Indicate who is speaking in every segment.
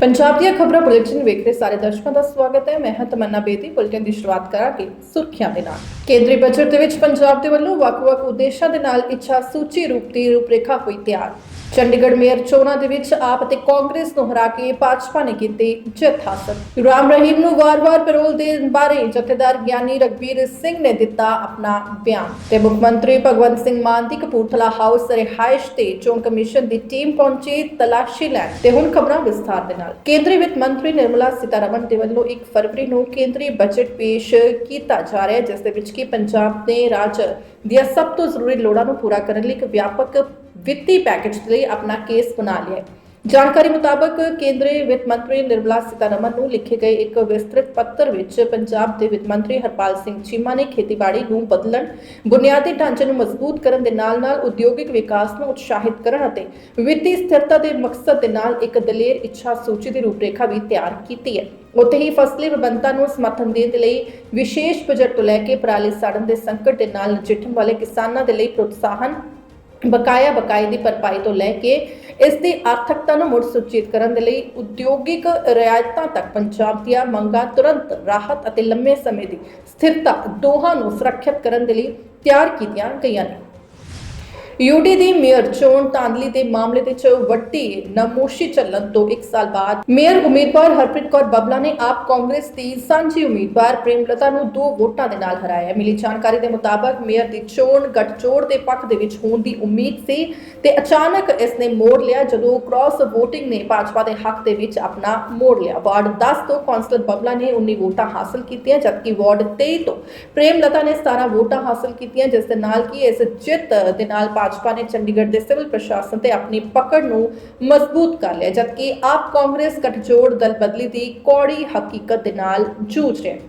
Speaker 1: ਪੰਜਾਬ ਦੀਆਂ ਖਬਰਾਂ ਬੁਲੇਟਿਨ ਵੇਖ ਰਹੇ ਸਾਰੇ ਦਰਸ਼ਕਾਂ ਦਾ ਸਵਾਗਤ ਹੈ। ਮੈਂ ਹਾਂ ਤਮੰਨਾ ਬੇਦੀ, ਬੁਲੇਟਿਨ ਦੀ ਸ਼ੁਰੂਆਤ ਕਰਾਂਗੇ ਸੁਰਖੀਆਂ ਦੇ ਨਾਲ। ਕੇਂਦਰੀ ਬਜਟ ਦੇ ਵਿੱਚ ਪੰਜਾਬ ਦੇ ਵੱਲੋਂ ਵੱਖ-ਵੱਖ ਉਦੇਸ਼ਾਂ ਦੇ ਨਾਲ ਇੱਛਾ ਸੂਚੀ ਰੂਪ ਦੀ ਰੂਪਰੇਖਾ ਹੋਈ ਤਿਆਰ। ਚੰਡੀਗੜ੍ਹ ਮੇਅਰ ਚੋਣਾਂ ਦੇ ਵਿੱਚ ਆਪ ਅਤੇ ਕਾਂਗਰਸ ਨੂੰ ਹਰਾ ਕੇ ਭਾਜਪਾ ਨੇ ਕੀਤੀ ਜਿੱਤ ਹਾਸਲ। ਰਾਮ ਰਹੀਮ ਨੂੰ ਵਾਰ-ਵਾਰ ਪੈਰੋਲ ਦੇਣ ਬਾਰੇ ਜਥੇਦਾਰ ਗਿਆਨੀ ਰਗਵੀਰ ਸਿੰਘ ਨੇ ਦਿੱਤਾ ਆਪਣਾ ਬਿਆਨ ਤੇ ਮੁੱਖ ਮੰਤਰੀ ਭਗਵੰਤ ਸਿੰਘ ਮਾਨ ਦੀ ਕਪੂਰਥਲਾ ਹਾਊਸ ਰਿਹਾਇਸ਼ ਤੇ ਚੋਣ ਕਮਿਸ਼ਨ ਦੀ ਟੀਮ ਪਹੁੰਚੀ ਤਲਾਸ਼ੀ ਲੈਣ ਤੇ ਹੁਣ ਖਬਰਾਂ ਵਿਸਥਾਰ ਦੇ ਨਾਲ। ਕੇਂਦਰੀ ਵਿੱਤ ਮੰਤਰੀ ਨਿਰਮਲਾ ਸੀਤਾਰਮਨ ਦੇ ਵੱਲੋਂ 1 ਫਰਵਰੀ ਨੂੰ ਕੇਂਦਰੀ ਬਜਟ ਪੇਸ਼ ਕੀਤਾ ਜਾ ਰਿਹਾ ਹੈ, ਜਿਸ ਦੇ ਵਿੱਚ ਕਿ ਪੰਜਾਬ ਨੇ ਰਾਜ ਦੀਆਂ ਸਭ ਤੋਂ ਜ਼ਰੂਰੀ ਲੋੜਾਂ ਨੂੰ ਪੂਰਾ ਕਰਨ ਲਈ ਇੱਕ ਵਿਆਪਕ ਵਿੱਤੀ ਪੈਕੇਜ ਲਈ ਆਪਣਾ ਕੇਸ ਬਣਾ ਲਿਆ ਹੈ। ਜਾਣਕਾਰੀ ਮੁਤਾਬਕ ਕੇਂਦਰੀ ਵਿੱਤ ਮੰਤਰੀ ਨਿਰਮਲਾ ਸੀਤਾਰਮਨ ਨੂੰ ਲਿਖੇ ਗਏ ਇੱਕ ਵਿਸਤ੍ਰਿਤ ਪੱਤਰ ਵਿੱਚ ਪੰਜਾਬ ਦੇ ਵਿੱਤ ਮੰਤਰੀ ਹਰਪਾਲ ਸਿੰਘ ਚੀਮਾ ਨੇ ਖੇਤੀਬਾੜੀ ਨੂੰ ਬਦਲਣ, ਬੁਨਿਆਦੀ ਢਾਂਚੇ ਨੂੰ ਮਜ਼ਬੂਤ ਕਰਨ ਦੇ ਨਾਲ-ਨਾਲ ਉਦਯੋਗਿਕ ਵਿਕਾਸ ਨੂੰ ਉਤਸ਼ਾਹਿਤ ਕਰਨ ਅਤੇ ਵਿੱਤੀ ਸਥਿਰਤਾ ਦੇ ਮਕਸਦ ਦੇ ਨਾਲ ਇੱਕ ਦਲੇਰ ਇੱਛਾ ਸੂਚੀ ਦੀ ਰੂਪਰੇਖਾ ਵੀ ਤਿਆਰ ਕੀਤੀ ਹੈ। ਉੱਥੇ ਹੀ ਫਸਲੀ ਵਿਭਿੰਨਤਾ ਨੂੰ ਸਮਰਥਨ ਦੇਣ ਦੇ ਲਈ ਵਿਸ਼ੇਸ਼ ਬਜਟ ਤੋਂ ਲੈ ਕੇ ਪਰਾਲੀ ਸਾੜਨ ਦੇ ਸੰਕਟ ਦੇ ਨਾਲ ਨਜਿੱਠਣ ਵਾਲੇ ਕਿਸਾਨਾਂ ਦੇ ਲਈ ਪ੍ਰੋਤਸਾਹਨ ਬਕਾਇਆ ਬਕਾਏ ਦੀ ਭਰਪਾਈ ਤੋਂ ਲੈ ਕੇ ਇਸ ਦੀ ਆਰਥਿਕਤਾ ਨੂੰ ਮੁੜ ਸੁਚੇਤ ਕਰਨ ਦੇ ਲਈ ਉਦਯੋਗਿਕ ਰਿਆਇਤਾਂ ਤੱਕ ਪੰਜਾਬ ਦੀਆਂ ਮੰਗਾਂ ਤੁਰੰਤ ਰਾਹਤ ਅਤੇ ਲੰਮੇ ਸਮੇਂ ਦੀ ਸਥਿਰਤਾ ਦੋਹਾਂ ਨੂੰ ਸੁਰੱਖਿਅਤ ਕਰਨ ਦੇ ਲਈ ਤਿਆਰ ਕੀਤੀਆਂ ਗਈਆਂ ਨੇ। ਯੂਡੀ ਦੀ ਮੇਅਰ ਚੋਣ ਤਾਂਦਲੀ ਦੇ ਮਾਮਲੇ ਦੇ ਚ ਵੱਡੀ ਨਮੋਸ਼ੀ ਚੱਲਣ ਤੋਂ 1 ਸਾਲ ਬਾਅਦ ਮੇਅਰ ਉਮੀਦਵਾਰ ਹਰਪ੍ਰੀਤ ਕੌਰ ਬੱਬਲਾ ਨੇ ਆਪ ਕਾਂਗਰਸ ਦੀ ਸਾਂਝੀ ਉਮੀਦਵਾਰ ਪ੍ਰੇਮਲਤਾ ਨੂੰ ਦੋ ਵੋਟਾਂ ਦੇ ਨਾਲ ਹਰਾਇਆ। ਮਿਲੀ ਜਾਣਕਾਰੀ ਦੇ ਮੁਤਾਬਕ ਮੇਅਰ ਦੀ ਚੋਣ ਗੱਠਜੋੜ ਦੇ ਪੱਖ ਦੇ ਵਿੱਚ ਹੋਣ ਦੀ ਉਮੀਦ ਸੀ ਤੇ ਅਚਾਨਕ ਇਸ ਨੇ ਮੋੜ ਲਿਆ ਜਦੋਂ ਕ੍ਰਾਸ VOTING ਨੇ ਭਾਜਪਾ ਦੇ ਹੱਕ ਦੇ ਵਿੱਚ ਆਪਣਾ ਮੋੜ ਲਿਆ। ਵਾਰਡ 10 ਤੋਂ ਕੌਂਸਲਰ ਬੱਬਲਾ ਨੇ 19 ਵੋਟਾਂ ਹਾਸਲ ਕੀਤੀਆਂ, ਜਦਕਿ ਵਾਰਡ 23 ਤੋਂ ਪ੍ਰੇਮਲਤਾ ਨੇ 17 ਵੋਟਾਂ ਹਾਸਲ ਕੀਤੀਆਂ, ਜਿਸ ਦੇ ਨਾਲ ਕਿ ਇਸ ਜਿੱਤ ਦੇ ਨਾਲ ਭਾਜਪਾ ਨੇ ਚੰਡੀਗੜ੍ਹ ਦੇ ਸਿਵਲ ਪ੍ਰਸ਼ਾਸਨ ਤੇ ਆਪਣੀ ਪਕੜ ਨੂੰ ਮਜ਼ਬੂਤ ਕਰ ਲਿਆ, ਜਦਕਿ ਆਪ ਕਾਂਗਰਸ ਗੱਠਜੋੜ ਦਲ ਬਦਲੀ ਦੀ ਕੌੜੀ ਹਕੀਕਤ ਦੇ ਨਾਲ ਜੂਝ ਰਿਹਾ ਹੈ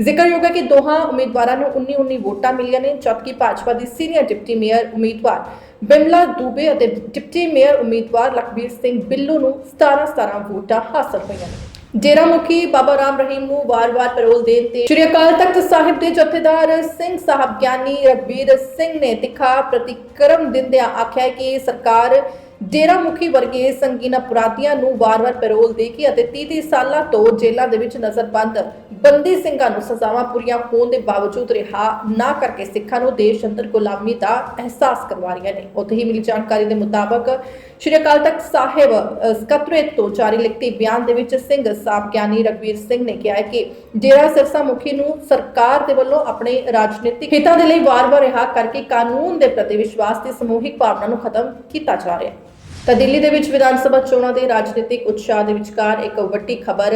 Speaker 1: ਜ਼ਿਕਰਯੋਗ ਹੈ ਕਿ ਦੋਹਾਂ ਉਮੀਦਵਾਰਾਂ ਨੂੰ 19-19 ਵੋਟਾਂ ਮਿਲੀਆਂ ਨੇ, ਜਦਕਿ ਭਾਜਪਾ ਦੀ ਸੀਨੀਅਰ ਡਿਪਟੀ ਮੇਅਰ ਉਮੀਦਵਾਰ ਬਿਮਲਾ ਦੂਬੇ ਅਤੇ ਡਿਪਟੀ ਮੇਅਰ ਉਮੀਦਵਾਰ ਲਖਬੀਰ ਸਿੰਘ ਬਿੱਲੂ ਨੂੰ 17-17 ਵੋਟਾਂ ਹਾਸਲ ਹੋਈਆਂ ਨੇ। ਡੇਰਾ ਮੁਖੀ ਬਾਬਾ ਰਾਮ ਰਹੀਮ ਨੂੰ ਵਾਰ-ਵਾਰ ਪੈਰੋਲ ਦੇਣ ਤੇ ਸ਼੍ਰੀ ਅਕਾਲ ਤਖਤ ਸਾਹਿਬ ਦੇ ਜਥੇਦਾਰ ਸਿੰਘ ਸਾਹਿਬ ਗਿਆਨੀ ਰਗਵੀਰ ਸਿੰਘ ਨੇ ਤਿੱਖਾ ਪ੍ਰਤੀਕਰਮ ਦਿੰਦਿਆਂ ਆਖਿਆ ਕਿ ਸਰਕਾਰ ਡੇਰਾ ਮੁਖੀ ਵਰਗੇ ਸੰਗੀਨ ਅਪਰਾਧੀਆਂ ਨੂੰ ਵਾਰ-ਵਾਰ ਪੈਰੋਲ ਦੇ ਕੇ ਅਤੇ 30-30 ਸਾਲਾਂ ਤੋਂ ਜੇਲ੍ਹਾਂ ਦੇ ਵਿੱਚ ਨਜ਼ਰਬੰਦ ਬੰਦੀ ਸਿੰਘਾਂ ਨੂੰ ਸਜ਼ਾਵਾਂ ਪੂਰੀਆਂ ਹੋਣ ਦੇ ਬਾਵਜੂਦ ਰਿਹਾ ਨਾ ਕਰਕੇ ਸਿੱਖਾਂ ਨੂੰ ਦੇਸ਼ ਅੰਦਰ ਗੁਲਾਮੀ ਦਾ ਅਹਿਸਾਸ ਕਰਵਾ ਰਹੀਆਂ ਨੇ। ਉੱਥੇ ਹੀ ਮਿਲੀ ਜਾਣਕਾਰੀ ਦੇ ਮੁਤਾਬਕ ਸ਼੍ਰੀ ਅਕਾਲ ਤਖਤ ਸਾਹਿਬ ਅ, ਤੋਂ ਜਾਰੀ ਲਿਖਤੀ ਬਿਆਨ ਦੇ ਵਿੱਚ ਸਿੰਘ ਸਾਹਿਬ ਗਿਆਨੀ ਰਗਵੀਰ ਸਿੰਘ ਨੇ ਕਿਹਾ ਹੈ ਕਿ ਡੇਰਾ ਸਿਰਸਾ ਮੁਖੀ ਨੂੰ ਸਰਕਾਰ ਦੇ ਵੱਲੋਂ ਆਪਣੇ ਰਾਜਨੀਤਿਕ ਹਿੱਤਾਂ ਦੇ ਲਈ ਵਾਰ-ਵਾਰ ਰਿਹਾ ਕਰਕੇ ਕਾਨੂੰਨ ਦੇ ਪ੍ਰਤੀ ਵਿਸ਼ਵਾਸ ਦੀ ਸਮੂਹਿਕ ਭਾਵਨਾ ਨੂੰ ਖਤਮ ਕੀਤਾ ਜਾ ਰਿਹਾ ਹੈ। ਤਾਂ ਦਿੱਲੀ ਦੇ ਵਿੱਚ ਵਿਧਾਨ ਸਭਾ ਚੋਣਾਂ ਦੇ ਰਾਜਨੀਤਿਕ ਉਤਸ਼ਾਹ ਦੇ ਵਿਚਕਾਰ ਇੱਕ ਵੱਡੀ ਖਬਰ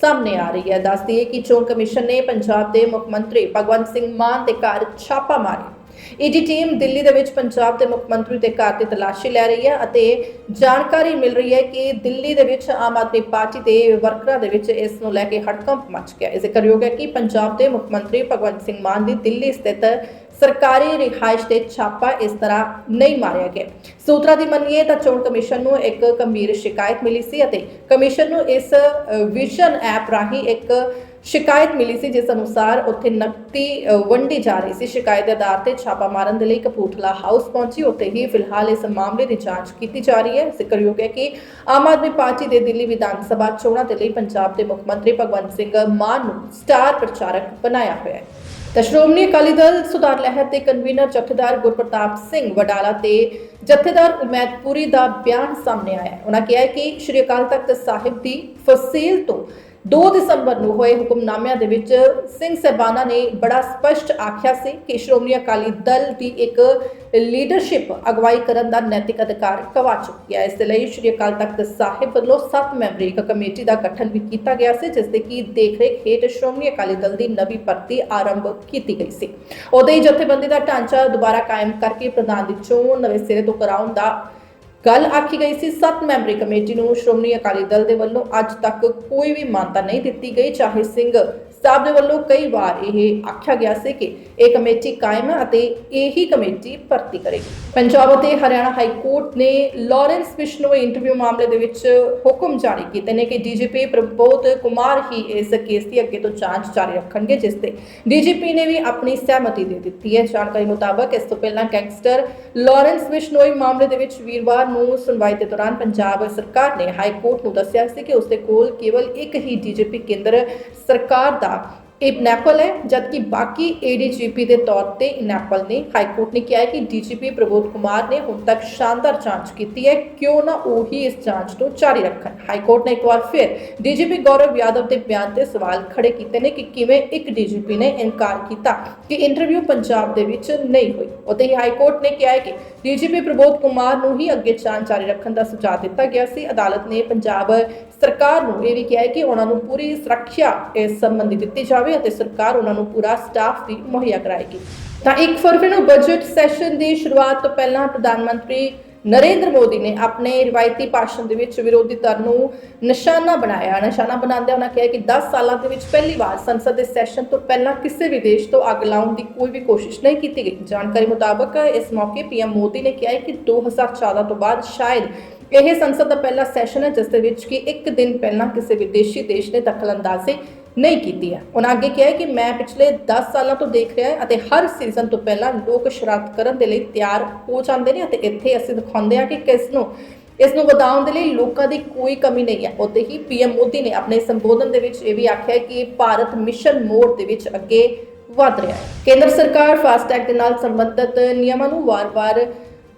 Speaker 1: ਸਾਹਮਣੇ ਆ ਰਹੀ ਹੈ। ਦੱਸਦੀ ਹੈ ਕਿ ਚੋਣ ਕਮਿਸ਼ਨ ਨੇ ਪੰਜਾਬ ਦੇ ਮੁੱਖ ਮੰਤਰੀ ਭਗਵੰਤ ਸਿੰਘ ਮਾਨ ਦੇ ਘਰ ਛਾਪਾ ਮਾਰਿਆ। ਈਡੀ ਟੀਮ ਦਿੱਲੀ ਦੇ ਵਿੱਚ ਪੰਜਾਬ ਦੇ ਮੁੱਖ ਮੰਤਰੀ ਦੇ ਘਰ ਦੀ ਤਲਾਸ਼ੀ ਲੈ ਰਹੀ ਹੈ ਅਤੇ ਜਾਣਕਾਰੀ ਮਿਲ ਰਹੀ ਹੈ ਕਿ ਦਿੱਲੀ ਦੇ ਵਿੱਚ ਆਮ ਆਦਮੀ ਪਾਰਟੀ ਦੇ ਵਰਕਰਾਂ ਦੇ ਵਿੱਚ ਇਸ ਨੂੰ ਲੈ ਕੇ ਹੜਕੰਪ ਮਚ ਗਿਆ। ਹੈ ਜ਼ਿਕਰਯੋਗ ਹੈ ਕਿ ਪੰਜਾਬ ਦੇ ਮੁੱਖ ਮੰਤਰੀ ਭਗਵੰਤ ਸਿੰਘ ਮਾਨ ਦੀ ਦਿੱਲੀ ਸਥਿਤ ਸਰਕਾਰੀ ਰਿਹਾਇਸ਼ ਤੇ ਛਾਪਾ ਇਸ ਤਰ੍ਹਾਂ ਨਹੀਂ ਮਾਰਿਆ ਗਿਆ। ਸੂਤਰਾਂ ਦੀ ਮੰਨੀਏ ਤਾਂ ਚੋਣ ਕਮਿਸ਼ਨ ਨੂੰ ਇੱਕ ਗੰਭੀਰ ਸ਼ਿਕਾਇਤ ਮਿਲੀ ਸੀ ਅਤੇ ਕਮਿਸ਼ਨ ਨੂੰ ਇਸ ਵਿਜ਼ਨ ਐਪ ਰਾਹੀਂ ਇੱਕ ਸ਼ਿਕਾਇਤ ਮਿਲੀ ਸੀ, ਜਿਸ ਅਨੁਸਾਰ ਉੱਥੇ ਨਕਦੀ ਵੰਡੀ ਜਾ ਰਹੀ ਸੀ। ਸ਼ਿਕਾਇਤ ਦੇ ਆਧਾਰ ਤੇ ਛਾਪਾ ਮਾਰਨ ਦੇ ਲਈ ਕਪੂਰਥਲਾ ਹਾਊਸ ਪਹੁੰਚੀ। ਉੱਥੇ ਹੀ ਫਿਲਹਾਲ ਇਸ ਮਾਮਲੇ ਦੀ ਜਾਂਚ ਕੀਤੀ ਜਾ ਰਹੀ ਹੈ। ਜ਼ਿਕਰਯੋਗ ਹੈ ਕਿ ਆਮ ਆਦਮੀ ਪਾਰਟੀ ਦੇ ਦਿੱਲੀ ਵਿਧਾਨ ਸਭਾ ਚੋਣਾਂ ਦੇ ਲਈ ਪੰਜਾਬ ਦੇ ਮੁੱਖ ਮੰਤਰੀ ਭਗਵੰਤ ਸਿੰਘ ਮਾਨ ਨੂੰ ਸਟਾਰ ਪ੍ਰਚਾਰਕ ਬਣਾਇਆ ਹੋਇਆ ਹੈ। ਤਾਂ ਸ਼੍ਰੋਮਣੀ ਅਕਾਲੀ ਦਲ ਸੁਧਾਰ ਲਹਿਰ ਦੇ ਕਨਵੀਨਰ ਜਥੇਦਾਰ ਗੁਰਪ੍ਰਤਾਪ ਸਿੰਘ ਵਡਾਲਾ ਤੇ ਜਥੇਦਾਰ ਉਮੈਦਪੁਰੀ ਦਾ ਬਿਆਨ ਸਾਹਮਣੇ ਆਇਆ ਹੈ। ਉਹਨਾਂ ਕਿਹਾ ਕਿ ਸ਼੍ਰੀ ਅਕਾਲ ਤਖਤ ਸਾਹਿਬ ਦੀ ਫਸੀਲ ਤੋਂ 2 ਦਸੰਬਰ ਨੂੰ ਹੋਏ ਹੁਕਮਨਾਮਿਆਂ ਦੇ ਵਿੱਚ ਸਿੰਘ ਸਹਿਬਾਨਾ ਨੇ ਬੜਾ ਸਪਸ਼ਟ ਆਖਿਆ ਸੀ ਕਿ ਸ਼੍ਰੋਮਣੀ ਅਕਾਲੀ ਦਲ ਦੀ ਇੱਕ ਲੀਡਰਸ਼ਿਪ ਅਗਵਾਈ ਕਰਨ ਦਾ ਨੈਤਿਕ ਅਧਿਕਾਰ ਕਵਾ ਚੁੱਕੀ ਹੈ। ਇਸ ਦੇ ਲਈ ਸ਼੍ਰੀ ਅਕਾਲ ਤਖਤ ਸਾਹਿਬ ਵੱਲੋਂ 7 ਮੈਂਬਰੀ ਇੱਕ ਕਮੇਟੀ ਦਾ ਗਠਨ ਵੀ ਕੀਤਾ ਗਿਆ ਸੀ, ਜਿਸ ਦੇ ਕੀ ਦੇਖਰੇਖ ਹੇਠ ਸ਼੍ਰੋਮਣੀ ਅਕਾਲੀ ਦਲ ਦੀ ਨਵੀਂ ਭਰਤੀ ਆਰੰਭ ਕੀਤੀ ਗਈ ਸੀ। ਉਦੋਂ ਹੀ ਜਥੇਬੰਦੀ ਦਾ ਢਾਂਚਾ ਦੁਬਾਰਾ ਕਾਇਮ ਕਰਕੇ ਪ੍ਰਧਾਨ ਦੀ ਚੋਣ ਨਵੇਂ ਸਿਰੇ ਤੋਂ ਕਰਾਉਣ ਦਾ ਗੱਲ ਆਖੀ ਗਈ ਸੀ 7 ਮੈਂਬਰੀ ਕਮੇਟੀ ਨੂੰ। ਸ਼੍ਰੋਮਣੀ ਅਕਾਲੀ ਦਲ ਦੇ ਵੱਲੋਂ ਅੱਜ ਤੱਕ ਕੋਈ ਵੀ ਮਾਨਤਾ ਨਹੀਂ ਦਿੱਤੀ ਗਈ, ਚਾਹੇ ਸਿੰਘ ਸਾਹਿਬ ਦੇ ਵੱਲੋਂ ਕਈ ਵਾਰ ਇਹ ਆਖਿਆ ਗਿਆ ਸੀ ਕਿ ਇਹ ਕਮੇਟੀ ਕਾਇਮ ਹੈ ਅਤੇ ਇਹੀ ਕਮੇਟੀ ਭਰਤੀ ਕਰੇਗੀ। ਪੰਜਾਬ ਅਤੇ ਹਰਿਆਣਾ ਹਾਈ ਕੋਰਟ ਨੇ ਲਾਰੈਂਸ ਬਿਸ਼ਨੋਈ ਇੰਟਰਵਿਊ ਮਾਮਲੇ ਦੇ ਵਿੱਚ ਹੁਕਮ ਜਾਰੀ ਕੀਤੇ ਨੇ ਕਿ ਡੀਜੀਪੀ ਪ੍ਰਬੋਧ ਕੁਮਾਰ ਹੀ ਇਸ ਕੇਸ ਦੀ ਅੱਗੇ ਤੋਂ ਜਾਂਚ ਜਾਰੀ ਰੱਖਣਗੇ, ਜਿਸ ਤੇ ਡੀਜੀਪੀ ਨੇ ਵੀ ਆਪਣੀ ਸਹਿਮਤੀ ਦੇ ਦਿੱਤੀ ਹੈ। ਜਾਣਕਾਰੀ ਮੁਤਾਬਕ ਇਸ ਤੋਂ ਪਹਿਲਾਂ ਗੈਂਗਸਟਰ ਲਾਰੈਂਸ ਬਿਸ਼ਨੋਈ ਮਾਮਲੇ ਦੇ ਵਿੱਚ ਵੀਰਵਾਰ ਨੂੰ ਸੁਣਵਾਈ ਦੇ ਦੌਰਾਨ ਪੰਜਾਬ ਸਰਕਾਰ ਨੇ ਹਾਈ ਕੋਰਟ ਨੂੰ ਦੱਸਿਆ ਸੀ ਕਿ ਉਸ ਦੇ ਕੋਲ ਕੇਵਲ ਇੱਕ ਹੀ ਡੀਜੀਪੀ ਕੇਂਦਰ ਸਰਕਾਰ ਦਾ Tá. ਇਹ ਨੈਪਲ ਹੈ, ਜਦਕਿ ਬਾਕੀ ਏਡੀਜੀਪੀ ਦੇ ਤੌਰ ਤੇ ਨੈਪਲ ਨੇ ਹਾਈ ਕੋਰਟ ਨੇ ਕਿਹਾ ਹੈ ਕਿ ਡੀਜੀਪੀ ਪ੍ਰਬੋਧ ਕੁਮਾਰ ਨੇ ਹੁਣ ਤੱਕ ਸ਼ਾਨਦਾਰ ਜਾਂਚ ਕੀਤੀ ਹੈ, ਕਿਉਂ ਨਾ ਉਹ ਹੀ ਇਸ ਜਾਂਚ ਨੂੰ ਜਾਰੀ ਰੱਖਣ। ਹਾਈ ਕੋਰਟ ਨੇ ਇੱਕ ਵਾਰ ਫਿਰ ਡੀਜੀਪੀ ਗੌਰਵ ਯਾਦਵ ਦੇ ਬਿਆਨ ਤੇ ਸਵਾਲ ਖੜੇ ਕੀਤੇ ਨੇ ਕਿ ਕਿਵੇਂ ਇੱਕ ਡੀਜੀਪੀ ਨੇ ਇਨਕਾਰ ਕੀਤਾ ਕਿ ਇੰਟਰਵਿਊ ਪੰਜਾਬ ਦੇ ਵਿੱਚ ਨਹੀਂ ਹੋਈ। ਉਤੇ ਹੀ ਹਾਈ ਕੋਰਟ ਨੇ ਕਿਹਾ ਹੈ ਕਿ ਡੀਜੀਪੀ ਪ੍ਰਬੋਧ ਕੁਮਾਰ ਨੂੰ ਹੀ ਅੱਗੇ ਜਾਂਚ ਜਾਰੀ ਰੱਖਣ ਦਾ ਸੁਝਾਅ ਦਿੱਤਾ ਗਿਆ ਸੀ। ਅਦਾਲਤ ਨੇ ਪੰਜਾਬ ਸਰਕਾਰ ਨੂੰ ਇਹ ਵੀ ਕਿਹਾ ਹੈ ਕਿ ਉਹਨਾਂ ਨੂੰ ਪੂਰੀ ਸੁਰੱਖਿਆ ਇਸ ਸੰਬੰਧੀ ਦਿੱਤੀ ਜਾਵੇ। ਅਤੇ ਸਰਕਾਰ ਉਹਨਾਂ ਨੂੰ ਪੂਰਾ ਸਟਾਫ ਵੀ ਮੁਹੱਈਆ ਕਰਾਏਗੀ। ਤਾਂ 1 ਫਰਵਰੀ ਨੂੰ ਬਜਟ ਸੈਸ਼ਨ ਦੀ ਸ਼ੁਰੂਆਤ ਤੋਂ ਪਹਿਲਾਂ ਪ੍ਰਧਾਨ ਮੰਤਰੀ ਨਰਿੰਦਰ ਮੋਦੀ ਨੇ ਆਪਣੇ ਰਿਵਾਇਤੀ ਭਾਸ਼ਣ ਦੇ ਵਿੱਚ ਵਿਰੋਧੀ ਧਿਰ ਨੂੰ ਨਿਸ਼ਾਨਾ ਬਣਾਇਆ। ਨਿਸ਼ਾਨਾ ਬਣਾਉਂਦਿਆਂ ਉਹਨਾਂ ਕਿਹਾ ਕਿ 10 ਸਾਲਾਂ ਦੇ ਵਿੱਚ ਪਹਿਲੀ ਵਾਰ ਸੰਸਦ ਦੇ ਸੈਸ਼ਨ ਤੋਂ ਪਹਿਲਾਂ ਕਿਸੇ ਵੀ ਦੇਸ਼ ਤੋਂ ਅੱਗ ਲਾਉਣ ਦੀ ਕੋਈ ਵੀ ਕੋਸ਼ਿਸ਼ ਨਹੀਂ ਕੀਤੀ ਗਈ। ਜਾਣਕਾਰੀ ਮੁਤਾਬਕ ਇਸ ਮੌਕੇ ਪੀਐਮ ਮੋਦੀ ਨੇ ਕਿਹਾ ਹੈ ਕਿ 2014 ਤੋਂ ਬਾਅਦ ਸ਼ਾਇਦ ਇਹ ਸੰਸਦ ਦਾ ਪਹਿਲਾ ਸੈਸ਼ਨ ਹੈ, ਜਿਸ ਦੇ ਵਿੱਚ ਕਿ ਇੱਕ ਦਿਨ ਪਹਿਲਾਂ ਕਿਸੇ ਵਿਦੇਸ਼ੀ ਦੇਸ਼ ਨੇ ਦਖਲਅੰਦਾਜ਼ੀ ਨਹੀਂ ਕੀਤੀ ਹੈ। ਉਹਨਾਂ ਅੱਗੇ ਕਿਹਾ ਹੈ ਕਿ ਮੈਂ ਪਿਛਲੇ 10 ਸਾਲਾਂ ਤੋਂ ਦੇਖ ਰਿਹਾ ਹਾਂ ਅਤੇ ਹਰ ਸੀਜ਼ਨ ਤੋਂ ਪਹਿਲਾਂ ਲੋਕ ਸ਼ਰਾਰਤ ਕਰਨ ਦੇ ਲਈ ਤਿਆਰ ਹੋ ਜਾਂਦੇ ਨੇ ਅਤੇ ਇੱਥੇ ਅਸੀਂ ਦਿਖਾਉਂਦੇ ਹਾਂ ਕਿ ਕਿਸ ਨੂੰ, ਇਸ ਨੂੰ ਵਧਾਉਣ ਦੇ ਲਈ ਲੋਕਾਂ ਦੀ ਕੋਈ ਕਮੀ ਨਹੀਂ ਹੈ। ਉੱਤੇ ਹੀ ਪੀਐਮ ਮੋਦੀ ਨੇ ਆਪਣੇ ਸੰਬੋਧਨ ਦੇ ਵਿੱਚ ਇਹ ਵੀ ਆਖਿਆ ਕਿ ਭਾਰਤ ਮਿਸ਼ਨ ਮੋੜ ਦੇ ਵਿੱਚ ਅੱਗੇ ਵਧ ਰਿਹਾ ਹੈ। ਕੇਂਦਰ ਸਰਕਾਰ ਫਾਸਟੈਗ ਦੇ ਨਾਲ ਸੰਬੰਧਿਤ ਨਿਯਮਾਂ ਨੂੰ ਵਾਰ-ਵਾਰ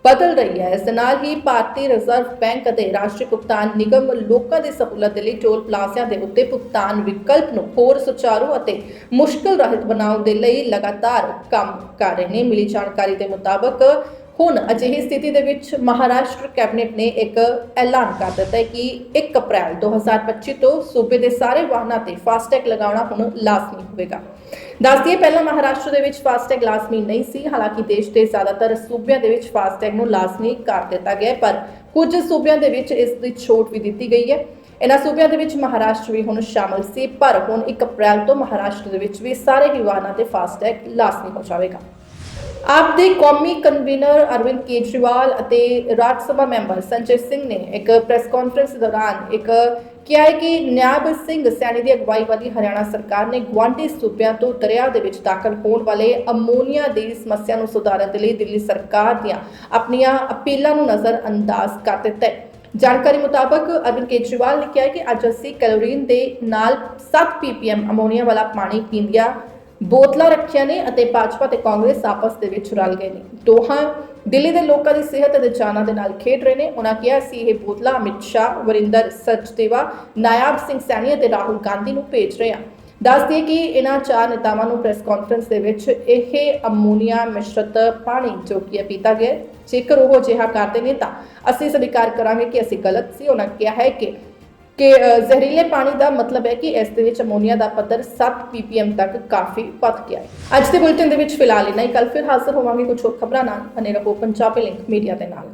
Speaker 1: ਬਦਲ ਰਹੀ ਹੈ। ਇਸ ਦੇ ਨਾਲ ਹੀ ਭਾਰਤੀ ਰਿਜ਼ਰਵ ਬੈਂਕ ਅਤੇ ਰਾਸ਼ਟਰੀ ਭੁਗਤਾਨ ਨਿਗਮ ਲੋਕਾਂ ਦੀ ਸਹੂਲਤ ਦੇ ਲਈ ਟੋਲ ਪਲਾਜ਼ਿਆਂ ਦੇ ਉੱਤੇ ਭੁਗਤਾਨ ਵਿਕਲਪ ਨੂੰ ਹੋਰ ਸੁਚਾਰੂ ਅਤੇ ਮੁਸ਼ਕਲ ਰਹਿਤ ਬਣਾਉਣ ਦੇ ਲਈ ਲਗਾਤਾਰ ਕੰਮ ਕਰ ਰਹੇ ਨੇ। ਮਿਲੀ ਜਾਣਕਾਰੀ ਦੇ ਮੁਤਾਬਕ ਹੁਣ ਅਜਿਹੀ ਸਥਿਤੀ ਦੇ ਵਿੱਚ ਮਹਾਰਾਸ਼ਟਰ ਕੈਬਨਿਟ ਨੇ ਇੱਕ ਐਲਾਨ ਕਰ ਦਿੱਤਾ ਹੈ ਕਿ 1 ਅਪ੍ਰੈਲ 2025 ਤੋਂ ਸੂਬੇ ਦੇ ਸਾਰੇ ਵਾਹਨਾਂ ਤੇ ਫਾਸਟੈਗ ਲਗਾਉਣਾ ਹੁਣ ਲਾਜ਼ਮੀ ਹੋਵੇਗਾ। ਦੱਸਦੀਏ ਪਹਿਲਾਂ ਮਹਾਰਾਸ਼ਟਰ ਦੇ ਵਿੱਚ ਫਾਸਟੈਗ ਲਾਜ਼ਮੀ ਨਹੀਂ ਸੀ, ਹਾਲਾਂਕਿ ਦੇਸ਼ ਦੇ ਜ਼ਿਆਦਾਤਰ ਸੂਬਿਆਂ ਦੇ ਵਿੱਚ ਫਾਸਟੈਗ ਨੂੰ ਲਾਜ਼ਮੀ ਕਰ ਦਿੱਤਾ ਗਿਆ ਪਰ ਕੁਝ ਸੂਬਿਆਂ ਦੇ ਵਿੱਚ ਇਸ ਦੀ ਛੋਟ ਵੀ ਦਿੱਤੀ ਗਈ ਹੈ। ਇਹਨਾਂ ਸੂਬਿਆਂ ਦੇ ਵਿੱਚ ਮਹਾਰਾਸ਼ਟਰ ਵੀ ਹੁਣ ਸ਼ਾਮਲ ਸੀ, ਪਰ ਹੁਣ 1 ਅਪ੍ਰੈਲ ਤੋਂ ਮਹਾਰਾਸ਼ਟਰ ਦੇ ਵਿੱਚ ਵੀ ਸਾਰੇ ਹੀ ਵਾਹਨਾਂ ਤੇ ਫਾਸਟੈਗ ਲਾਜ਼ਮੀ ਹੋ ਜਾਵੇਗਾ। ਆਪ ਦੇ ਕੌਮੀ ਕਨਵੀਨਰ ਅਰਵਿੰਦ ਕੇਜਰੀਵਾਲ ਅਤੇ ਰਾਜ ਸਭਾ ਮੈਂਬਰ ਸੰਜੇ ਸਿੰਘ ਨੇ ਇੱਕ ਪ੍ਰੈਸ ਕਾਨਫਰੰਸ ਦੌਰਾਨ ਇੱਕ ਕਿਹਾ ਹੈ ਕਿ ਨਿਆਬ ਸਿੰਘ ਸੈਣੀ ਦੀ ਅਗਵਾਈ ਵਾਲੀ ਹਰਿਆਣਾ ਸਰਕਾਰ ਨੇ ਗੁਆਂਢੀ ਸੂਬਿਆਂ ਤੋਂ ਦਰਿਆ ਦੇ ਵਿੱਚ ਦਾਖਲ ਹੋਣ ਵਾਲੇ ਅਮੋਨੀਆ ਦੀ ਸਮੱਸਿਆ ਨੂੰ ਸੁਧਾਰਨ ਦੇ ਲਈ ਦਿੱਲੀ ਸਰਕਾਰ ਦੀਆਂ ਆਪਣੀਆਂ ਅਪੀਲਾਂ ਨੂੰ ਨਜ਼ਰ ਅੰਦਾਜ਼ ਕਰ ਦਿੱਤਾ ਹੈ। ਜਾਣਕਾਰੀ ਮੁਤਾਬਕ ਅਰਵਿੰਦ ਕੇਜਰੀਵਾਲ ਨੇ ਕਿਹਾ ਕਿ ਅੱਜ ਅਸੀਂ ਕੈਲੋਰੀਨ ਦੇ ਨਾਲ 7 ppm ਅਮੋਨੀਆ ਵਾਲਾ ਪਾਣੀ ਪੀਂਦਿਆਂ ਬੋਤਲਾਂ ਰੱਖੀਆਂ ਨੇ ਅਤੇ ਭਾਜਪਾ ਤੇ ਕਾਂਗਰਸ ਆਪਸ ਦੇ ਵਿੱਚ ਰਲ ਗਏ ਨੇ। ਦੋਹਾਂ ਦਿੱਲੀ ਦੇ ਲੋਕਾਂ ਦੀ ਸਿਹਤ ਅਤੇ ਜਾਨਾਂ ਦੇ ਨਾਲ ਖੇਡ ਰਹੇ ਨੇ। ਉਹਨਾਂ ਕਿਹਾ ਸੀ ਇਹ ਬੋਤਲਾਂ ਅਮਿਤ ਸ਼ਾਹ, ਵਰਿੰਦਰ ਸਚਦੇਵਾ, ਨਾਇਬ ਸਿੰਘ ਸੈਣੀ ਅਤੇ ਰਾਹੁਲ ਗਾਂਧੀ ਨੂੰ ਭੇਜ ਰਹੇ ਹਾਂ। ਦੱਸ ਦਈਏ ਕਿ ਇਹਨਾਂ ਚਾਰ ਨੇਤਾਵਾਂ ਨੂੰ ਪ੍ਰੈਸ ਕਾਨਫਰੰਸ ਦੇ ਵਿੱਚ ਇਹ ਅਮੋਨੀਆ, ਮਿਸ਼ਰਤ, ਪਾਣੀ ਜੋ ਕਿ ਪੀਤਾ ਗਿਆ ਜੇਕਰ ਉਹ ਅਜਿਹਾ ਕਰਦੇ ਨੇ ਤਾਂ ਅਸੀਂ ਸਵੀਕਾਰ ਕਰਾਂਗੇ ਕਿ ਅਸੀਂ ਗਲਤ ਸੀ। ਉਹਨਾਂ ਕਿਹਾ ਹੈ ਕਿ ਕਿ ਜ਼ਹਿਰੀਲੇ ਪਾਣੀ ਦਾ ਮਤਲਬ ਹੈ ਕਿ ਇਸ ਦੇ ਵਿੱਚ ਅਮੋਨੀਆ ਦਾ ਪੱਧਰ 7 ppm ਤੱਕ ਕਾਫੀ ਵੱਧ ਗਿਆ ਹੈ। ਅੱਜ ਦੇ ਬੁਲੇਟਿਨ ਦੇ ਵਿੱਚ ਫਿਲਹਾਲ ਇੰਨਾ ਹੀ। ਕੱਲ ਫਿਰ ਹਾਜ਼ਰ ਹੋਵਾਂਗੇ ਕੁਝ ਹੋਰ ਖਬਰਾਂ ਨਾਲ। ਬਨੇ ਰਹੋ ਪੰਜਾਬੀ ਲਿੰਕ ਮੀਡੀਆ ਦੇ ਨਾਲ।